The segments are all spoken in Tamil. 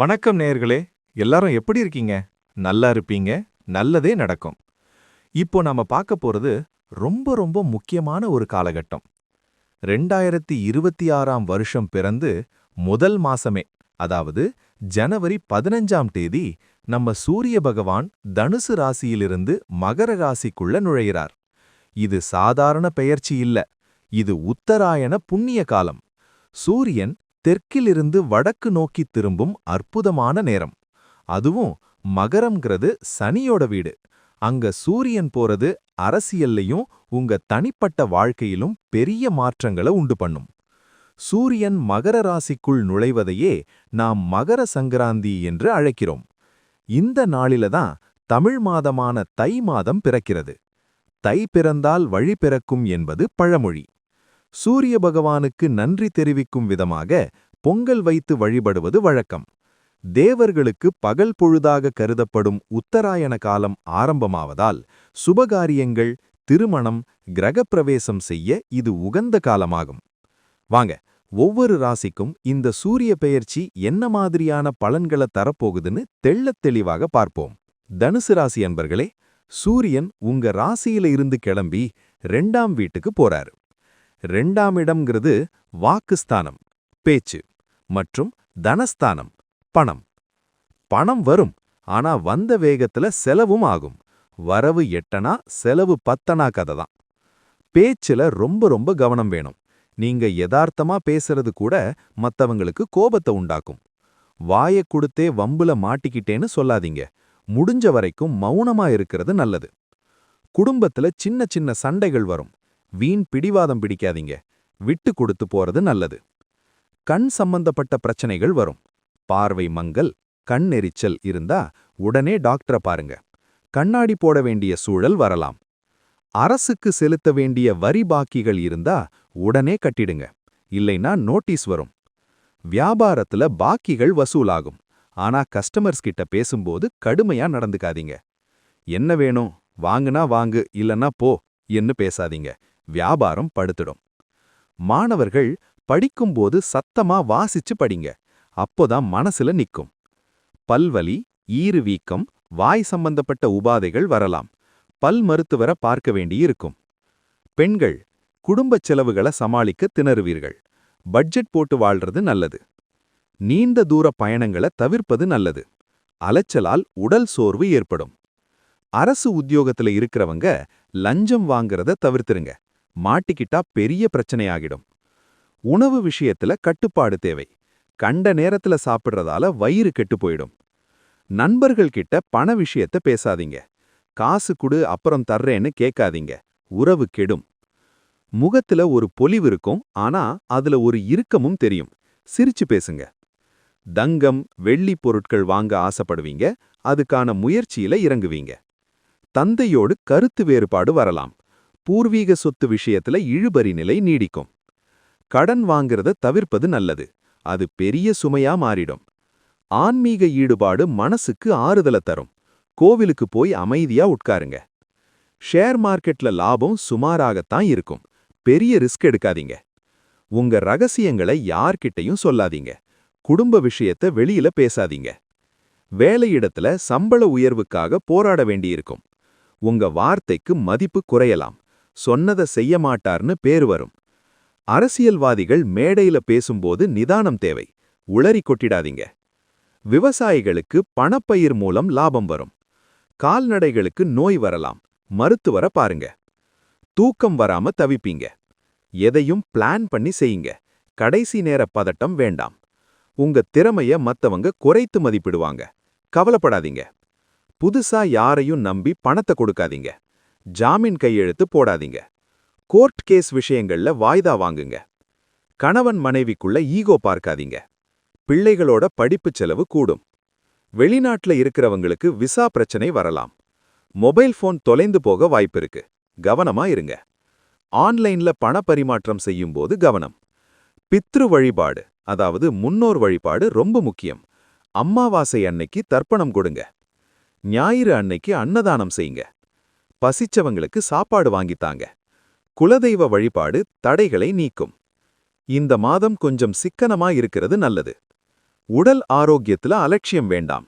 வணக்கம் நேயர்களே எல்லாரும் எப்படி இருக்கீங்க? நல்லா இருப்பீங்க நல்லதே நடக்கும். இப்போ நாம பார்க்க போறது ரொம்ப ரொம்ப முக்கியமான ஒரு காலகட்டம். ரெண்டாயிரத்தி இருபத்தி ஆறாம் வருஷம் பிறந்து முதல் மாசமே அதாவது ஜனவரி பதினஞ்சாம் தேதி நம்ம சூரிய பகவான் தனுசு ராசியிலிருந்து மகர ராசிக்குள்ள நுழைகிறார் இது சாதாரண பெயர்ச்சி இல்ல இது உத்தராயண புண்ணிய காலம். சூரியன் தெற்கிலிருந்து வடக்கு நோக்கி திரும்பும் அற்புதமான நேரம். அதுவும் மகரம்ங்கிறது சனியோட வீடு. அங்க சூரியன் போறது அரசியல்லையும் உங்க தனிப்பட்ட வாழ்க்கையிலும் பெரிய மாற்றங்களை உண்டு பண்ணும். சூரியன் மகர ராசிக்குள் நுழைவதையே நாம் மகர சங்கராந்தி என்று அழைக்கிறோம். இந்த நாளில தான் தமிழ் மாதமான தை மாதம் பிறக்கிறது. தை பிறந்தால் வழி பிறக்கும் என்பது பழமொழி. சூரிய பகவானுக்கு நன்றி தெரிவிக்கும் விதமாக பொங்கல் வைத்து வழிபடுவது வழக்கம். தேவர்களுக்கு பகல் பொழுதாக கருதப்படும் உத்தராயண காலம் ஆரம்பமாவதால் சுபகாரியங்கள் திருமணம் கிரகப்பிரவேசம் செய்ய இது உகந்த காலமாகும். வாங்க ஒவ்வொரு ராசிக்கும் இந்த சூரிய பெயர்ச்சி என்ன மாதிரியான பலன்களை தரப்போகுதுன்னு தெள்ளத் தெளிவாக பார்ப்போம். தனுசு ராசி அன்பர்களே சூரியன் உங்க ராசியில இருந்து கிளம்பி ரெண்டாம் வீட்டுக்கு போறாரு. ரெண்டாம் இடம்ங்கிறது வாக்குஸ்தானம் பேச்சு மற்றும் தனஸ்தானம் பணம். பணம் வரும் ஆனா வந்த வேகத்துல செலவும் ஆகும். வரவு எட்டனா செலவு பத்தனா கதை தான் பேச்சுல ரொம்ப ரொம்ப கவனம் வேணும். நீங்க யதார்த்தமா பேசுறது கூட மத்தவங்களுக்கு கோபத்தை உண்டாக்கும். வாய கொடுத்தே வம்புல மாட்டிக்கிட்டேன்னு சொல்லாதீங்க. முடிஞ்ச வரைக்கும் மௌனமா இருக்கிறது நல்லது. குடும்பத்துல சின்ன சின்ன சண்டைகள் வரும். வீண் பிடிவாதம் பிடிக்காதீங்க. விட்டு கொடுத்து போறது நல்லது. கண் சம்பந்தப்பட்ட பிரச்சனைகள் வரும். பார்வை மங்கல் கண் எரிச்சல் இருந்தா உடனே டாக்டரை பாருங்க. கண்ணாடி போட வேண்டிய சூழல் வரலாம். அரசுக்கு செலுத்த வேண்டிய வரி பாக்கிகள் இருந்தா உடனே கட்டிடுங்க. இல்லைன்னா நோட்டீஸ் வரும். வியாபாரத்துல பாக்கிகள் வசூலாகும். ஆனா கஸ்டமர்ஸ் கிட்ட பேசும்போது கடுமையா நடந்துக்காதீங்க. என்ன வேணும்? வாங்குனா வாங்கு இல்லனா போ என்று பேசாதீங்க. வியாபாரம் படுத்துடும். மாணவர்கள் படிக்கும்போது சத்தமா வாசிச்சு படிங்க. அப்போதான் மனசுல நிக்கும். பல்வலி ஈறு வீக்கம் வாய் சம்பந்தப்பட்ட உபாதைகள் வரலாம். பல் மருத்துவரை பார்க்க வேண்டியிருக்கும் பெண்கள் குடும்பச் செலவுகளை சமாளிக்க திணறுவீர்கள். பட்ஜெட் போட்டு வாழ்றது நல்லது. நீண்ட தூர பயணங்களை தவிர்ப்பது நல்லது. அலைச்சலால் உடல் சோர்வு ஏற்படும். அரசு உத்தியோகத்துல இருக்கிறவங்க லஞ்சம் வாங்குறத தவிர்த்துருங்க. மாட்டிக்கிட்டா பெரிய பிரச்சனையாகிடும். உணவு விஷயத்துல கட்டுப்பாடு தேவை. கண்ட நேரத்துல சாப்பிடுறதால வயிறு கெட்டு போயிடும். நண்பர்கள் கிட்ட பண விஷயத்த பேசாதீங்க. காசு குடு அப்புறம் தர்றேன்னு கேட்காதீங்க. உறவு கெடும். முகத்துல ஒரு பொலிவு இருக்கும் ஆனா அதுல ஒரு இறுக்கமும் தெரியும். சிரிச்சு பேசுங்க. தங்கம் வெள்ளி பொருட்கள் வாங்க ஆசைப்படுவீங்க அதுக்கான முயற்சியில இறங்குவீங்க. தந்தையோடு கருத்து வேறுபாடு வரலாம். பூர்வீக சொத்து விஷயத்துல இழுபறி நிலை நீடிக்கும். கடன் வாங்கிறத தவிர்ப்பது நல்லது. அது பெரிய சுமையா மாறிடும். ஆன்மீக ஈடுபாடு மனசுக்கு ஆறுதல தரும். கோவிலுக்கு போய் அமைதியா உட்காருங்க. ஷேர் மார்க்கெட்ல லாபம் சுமாராகத்தான் இருக்கும். பெரிய ரிஸ்க் எடுக்காதீங்க. உங்க ரகசியங்களை யார்கிட்டையும் சொல்லாதீங்க. குடும்ப விஷயத்த வெளியில பேசாதீங்க. வேலையிடத்துல சம்பள உயர்வுக்காக போராட வேண்டியிருக்கும். உங்க வார்த்தைக்கு மதிப்பு குறையலாம். சொன்னதை செய்ய மாட்டார்னு பேர் வரும். அரசியல்வாதிகள் மேடையில பேசும்போது நிதானம் தேவை. உளறி கொட்டிடாதீங்க. விவசாயிகளுக்கு பணப்பயிர் மூலம் லாபம் வரும். கால்நடைகளுக்கு நோய் வரலாம். மருத்துவரை பாருங்க. தூக்கம் வராம தவிப்பீங்க. எதையும் பிளான் பண்ணி செய்யுங்க. கடைசி நேர பதட்டம் வேண்டாம். உங்க திறமைய மத்தவங்க குறைத்து மதிப்பிடுவாங்க. கவலைப்படாதீங்க. புதுசா யாரையும் நம்பி பணத்தை கொடுக்காதீங்க. ஜாமீன் கையெழுத்து போடாதீங்க. கோர்ட் கேஸ் விஷயங்கள்ல வாய்தா வாங்குங்க. கணவன் மனைவிக்குள்ள ஈகோ பார்க்காதீங்க. பிள்ளைகளோட படிப்பு செலவு கூடும். வெளிநாட்டுல இருக்கிறவங்களுக்கு விசா பிரச்சனை வரலாம். மொபைல் போன் தொலைந்து போக வாய்ப்பிருக்கு கவனமா இருங்க. ஆன்லைன்ல பண பரிமாற்றம் செய்யும்போது கவனம். பித்ரு வழிபாடு அதாவது முன்னோர் வழிபாடு ரொம்ப முக்கியம். அம்மாவாசை அன்னைக்கு தர்ப்பணம் கொடுங்க. ஞாயிறு அன்னைக்கு அன்னதானம் செய்யுங்க. பசிச்சவங்களுக்கு சாப்பாடு வாங்கித்தாங்க. குலதெய்வ வழிபாடு தடைகளை நீக்கும். இந்த மாதம் கொஞ்சம் சிக்கனமா இருக்கிறது நல்லது. உடல் ஆரோக்கியத்துல அலட்சியம் வேண்டாம்.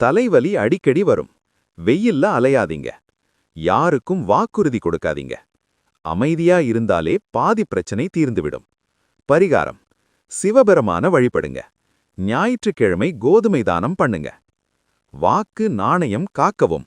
தலைவலி அடிக்கடி வரும். வெயில்ல அலையாதீங்க. யாருக்கும் வாக்குறுதி கொடுக்காதீங்க. அமைதியா இருந்தாலே பாதி பிரச்சனை தீர்ந்துவிடும். பரிகாரம். சிவபெருமான வழிபடுங்க. ஞாயிற்றுக்கிழமை கோதுமை தானம் பண்ணுங்க. வாக்கு நாணயம் காக்கவும்.